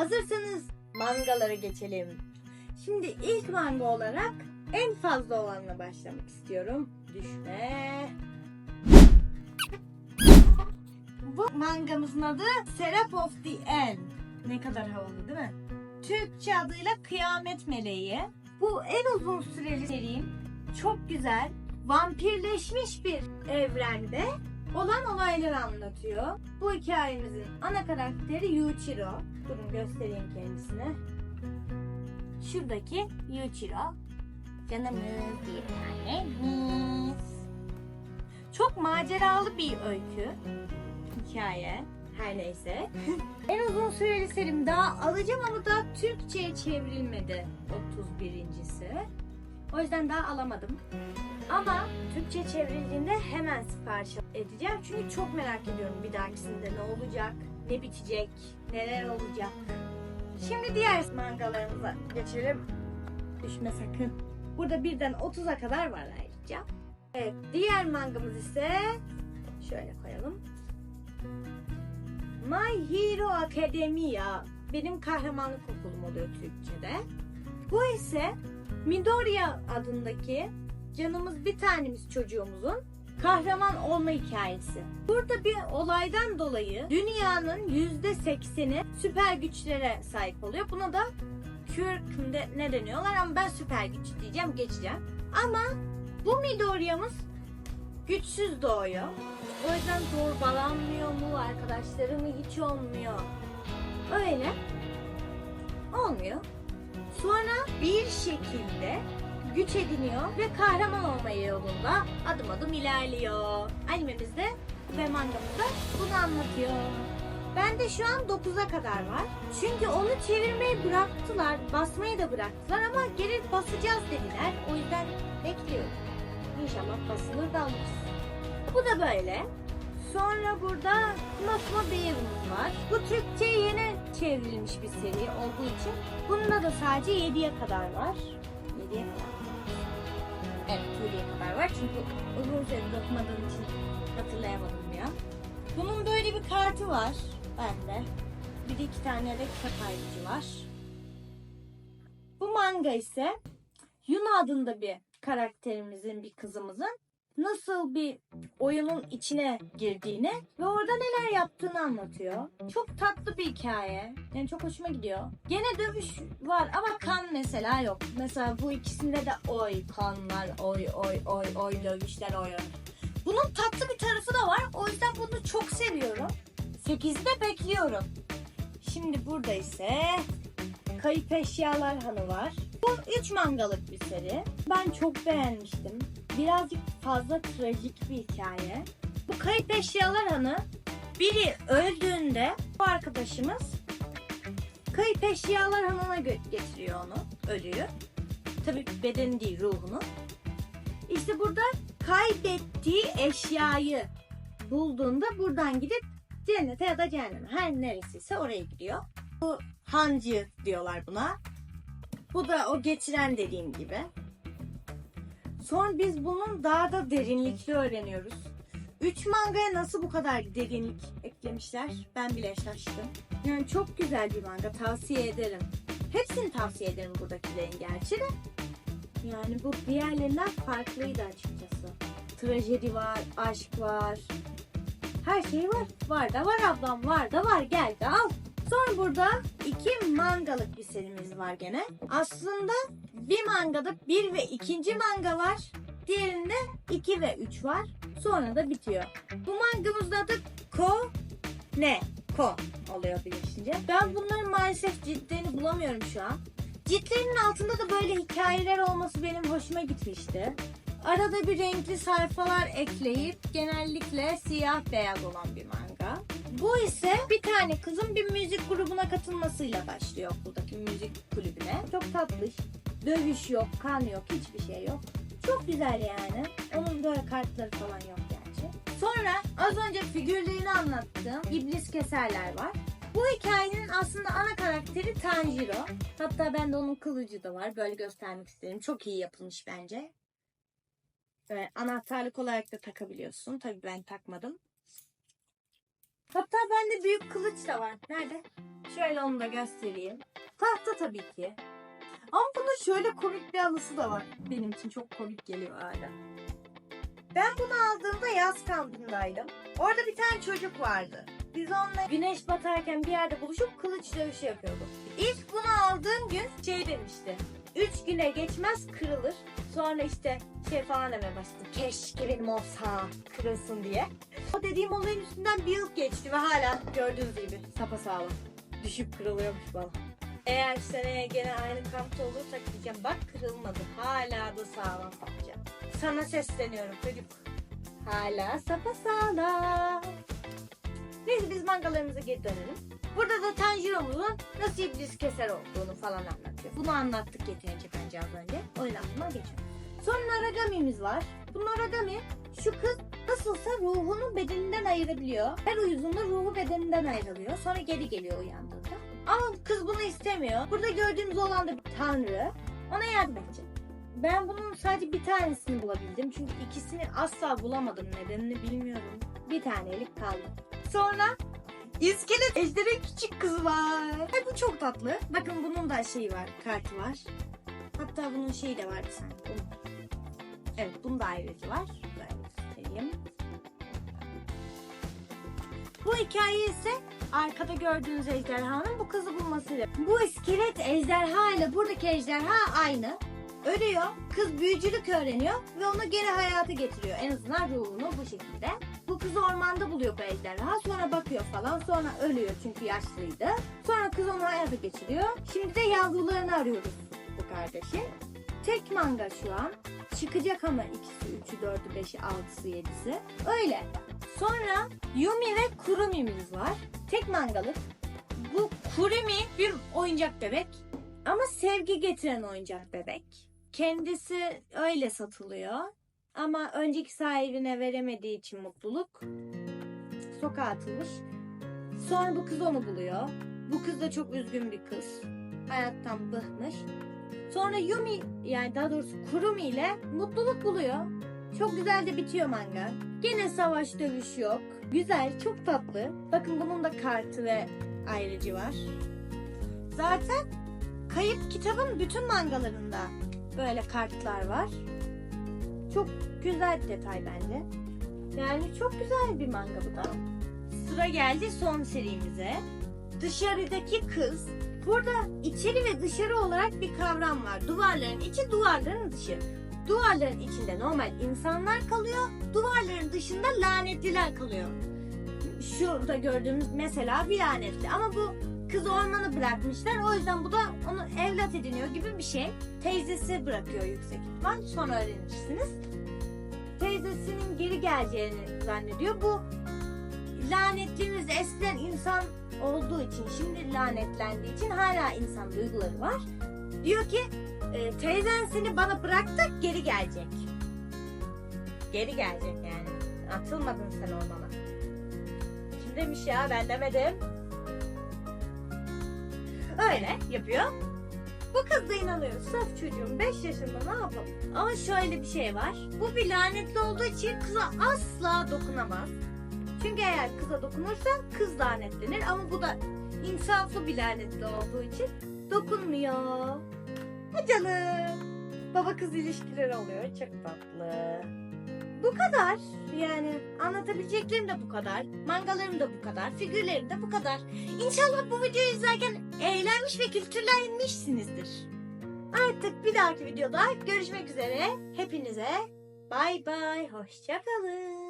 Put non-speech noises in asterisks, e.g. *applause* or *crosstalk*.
Hazırsanız mangalara geçelim. Şimdi ilk manga olarak en fazla olanla başlamak istiyorum. Düşme. Bu mangamızın adı Serap of the End. Ne kadar havalı değil mi? Türkçe adıyla Kıyamet Meleği. Bu en uzun süreli serim. Çok güzel. Vampirleşmiş bir evrende olan olayları anlatıyor. Bu hikayemizin ana karakteri Yuichiro. Durun göstereyim kendisini. Şuradaki Yuichiro. Canımız bir tanemiz. Çok maceralı bir öykü. Hikaye. Her neyse. *laughs* en uzun süreli serim daha alacağım ama daha Türkçe'ye çevrilmedi. 31.si. O yüzden daha alamadım. Ama Türkçe çevrildiğinde hemen sipariş edeceğim. Çünkü çok merak ediyorum bir dahakisinde ne olacak, ne bitecek, neler olacak. Şimdi diğer mangalarımıza geçelim. Düşme sakın. Burada birden 30'a kadar var ayrıca. Evet, diğer mangamız ise şöyle koyalım. My Hero Academia. Benim kahramanlık okulum oluyor Türkçe'de. Bu ise Midoriya adındaki canımız bir tanemiz çocuğumuzun kahraman olma hikayesi. Burada bir olaydan dolayı dünyanın yüzde sekseni süper güçlere sahip oluyor. Buna da Kürk ne deniyorlar ama ben süper güç diyeceğim geçeceğim. Ama bu Midoriya'mız güçsüz doğuyor. O yüzden zorbalanmıyor mu arkadaşları mı hiç olmuyor. Öyle. Olmuyor. Sonra bir şekilde güç ediniyor ve kahraman olma yolunda adım adım ilerliyor. Animemizde ve mangamızda bunu anlatıyor. Ben de şu an 9'a kadar var. Çünkü onu çevirmeyi bıraktılar, basmayı da bıraktılar ama geri basacağız dediler. O yüzden bekliyorum. İnşallah basılır da alırız. Bu da böyle. Sonra burada Masma Bear'ımız var. Bu Türkçe'ye yeni çevrilmiş bir seri olduğu için bunda da sadece 7'ye kadar var. 7'ye kadar. Evet 7'ye kadar var çünkü uzun süredir okumadığım için hatırlayamadım ya. Bunun böyle bir kartı var bende. Bir iki tane de kitap ayrıcı var. Bu manga ise Yuna adında bir karakterimizin, bir kızımızın nasıl bir oyunun içine girdiğini ve orada neler yaptığını anlatıyor. Çok tatlı bir hikaye. Yani çok hoşuma gidiyor. Gene dövüş var ama kan mesela yok. Mesela bu ikisinde de oy kanlar, oy oy oy oy dövüşler oy oy. Bunun tatlı bir tarafı da var. O yüzden bunu çok seviyorum. 8'de bekliyorum. Şimdi burada ise Kayıp Eşyalar Hanı var. Bu 3 mangalık bir seri. Ben çok beğenmiştim. Birazcık fazla trajik bir hikaye. Bu Kayıp Eşyalar Hanı biri öldüğünde bu arkadaşımız Kayıp Eşyalar Hanı'na getiriyor onu, ölüyü. Tabii bedeni değil, ruhunu. İşte burada kaybettiği eşyayı bulduğunda buradan gidip cennete ya da cehenneme her neresiyse oraya gidiyor. Bu hancı diyorlar buna. Bu da o geçiren dediğim gibi. Sonra biz bunun daha da derinlikli öğreniyoruz. Üç mangaya nasıl bu kadar derinlik eklemişler ben bile şaştım. Yani çok güzel bir manga tavsiye ederim. Hepsini tavsiye ederim buradakilerin gerçi de. Yani bu diğerlerinden farklıydı açıkçası. Trajedi var, aşk var. Her şey var. Var da var ablam var da var gel de al. Sonra burada iki mangalık bir serimiz var gene. Aslında bir mangada bir ve ikinci manga var. Diğerinde iki ve üç var. Sonra da bitiyor. Bu mangamızın adı Ko ne? Ko oluyor birleşince. Ben bunların maalesef ciltlerini bulamıyorum şu an. Ciltlerinin altında da böyle hikayeler olması benim hoşuma gitmişti. Arada bir renkli sayfalar ekleyip genellikle siyah beyaz olan bir manga. Bu ise bir tane kızın bir müzik grubuna katılmasıyla başlıyor okuldaki müzik kulübüne. Çok tatlış. Dövüş yok, kan yok, hiçbir şey yok. Çok güzel yani. Onun böyle kartları falan yok gerçi. Sonra az önce figürlerini anlattığım İblis Keserler var. Bu hikayenin aslında ana karakteri Tanjiro. Hatta bende onun kılıcı da var. Böyle göstermek isterim. Çok iyi yapılmış bence. Böyle anahtarlık olarak da takabiliyorsun. Tabii ben takmadım. Hatta bende büyük kılıç da var. Nerede? Şöyle onu da göstereyim. Tahta tabii ki. Ama bunun şöyle komik bir anısı da var. Benim için çok komik geliyor hala. Ben bunu aldığımda yaz kampındaydım. Orada bir tane çocuk vardı. Biz onunla güneş batarken bir yerde buluşup kılıç dövüşü yapıyorduk. İlk bunu aldığım gün şey demişti. Üç güne geçmez kırılır. Sonra işte şey falan demeye başladı. Keşke benim olsa kırılsın diye. O dediğim olayın üstünden bir yıl geçti ve hala gördüğünüz gibi sapasağlam. Düşüp kırılıyormuş bana. Eğer seneye gene aynı kampta olursak diyeceğim bak kırılmadı. Hala da sağlam diyeceğim. Sana sesleniyorum çocuk. Hala sapasağlam. Neyse biz mangalarımıza geri dönelim. Burada da Tanjiro'muzun iblis keser olduğunu falan anlatıyor. Bunu anlattık yeterince bence az önce. O yüzden buna geçelim. Sonra Naragami'miz var. Bu Naragami şu kız nasılsa ruhunu bedeninden ayırabiliyor. Her uyuzunda ruhu bedeninden ayrılıyor. Sonra geri geliyor uyandığında. Ama kız bunu istemiyor. Burada gördüğümüz olan da bir tanrı. Ona yardım edecek. Ben bunun sadece bir tanesini bulabildim. Çünkü ikisini asla bulamadım. Nedenini bilmiyorum. Bir tanelik kaldı. Sonra İskelet Ejder'in küçük kızı var. Ay bu çok tatlı. Bakın bunun da şeyi var, kartı var. Hatta bunun şeyi de var bir saniye. Bunun. Evet, bunun da ayrıcı var. Göstereyim. Bu hikaye ise arkada gördüğünüz ejderhanın bu kızı bulmasıyla. Bu iskelet ejderha ile buradaki ejderha aynı. Ölüyor, kız büyücülük öğreniyor ve onu geri hayata getiriyor. En azından ruhunu bu şekilde. Bu kızı ormanda buluyor bu ejderha. Sonra bakıyor falan. Sonra ölüyor çünkü yaşlıydı. Sonra kız onu hayata geçiriyor. Şimdi de yavrularını arıyoruz bu kardeşin. Tek manga şu an. Çıkacak ama ikisi, üçü, dördü, beşi, altısı, yedisi. Öyle. Sonra Yumi ve Kurumi'miz var. Tek mangalık. Bu Kurumi bir oyuncak bebek. Ama sevgi getiren oyuncak bebek. Kendisi öyle satılıyor. Ama önceki sahibine veremediği için mutluluk sokağa atılmış. Sonra bu kız onu buluyor. Bu kız da çok üzgün bir kız. Hayattan bıkmış. Sonra Yumi yani daha doğrusu Kurumi ile mutluluk buluyor. Çok güzel de bitiyor manga. Gene savaş dövüş yok. Güzel, çok tatlı. Bakın bunun da kartı ve ayrıcı var. Zaten Kayıp kitabın bütün mangalarında böyle kartlar var. Çok güzel bir detay bence. Yani çok güzel bir manga bu da. Sıra geldi son serimize. Dışarıdaki kız. Burada içeri ve dışarı olarak bir kavram var. Duvarların içi, duvarların dışı. Duvarların içinde normal insanlar kalıyor. Duvarların dışında lanetliler kalıyor. Şurada gördüğümüz mesela bir lanetli. Ama bu kız ormanı bırakmışlar. O yüzden bu da onu evlat ediniyor gibi bir şey. Teyzesi bırakıyor yüksek ihtimal. Sonra öğrenirsiniz. Teyzesinin geri geleceğini zannediyor. Bu lanetliğimiz eskiden insan olduğu için, şimdi lanetlendiği için hala insan duyguları var. Diyor ki e, teyzen seni bana bıraktı geri gelecek. Geri gelecek yani. Atılmadın sen ormana. Kim demiş ya ben demedim. Öyle yapıyor. Bu kız da inanıyor. Saf çocuğum 5 yaşında ne yapalım? Ama şöyle bir şey var. Bu bir lanetli olduğu için kıza asla dokunamaz. Çünkü eğer kıza dokunursa kız lanetlenir ama bu da insaflı bir lanetli olduğu için dokunmuyor. Ha canım. Baba kız ilişkileri oluyor. Çok tatlı. Bu kadar. Yani anlatabileceklerim de bu kadar. Mangalarım da bu kadar. Figürlerim de bu kadar. İnşallah bu videoyu izlerken eğlenmiş ve kültürlenmişsinizdir. Artık bir dahaki videoda görüşmek üzere. Hepinize bay bay. Hoşçakalın.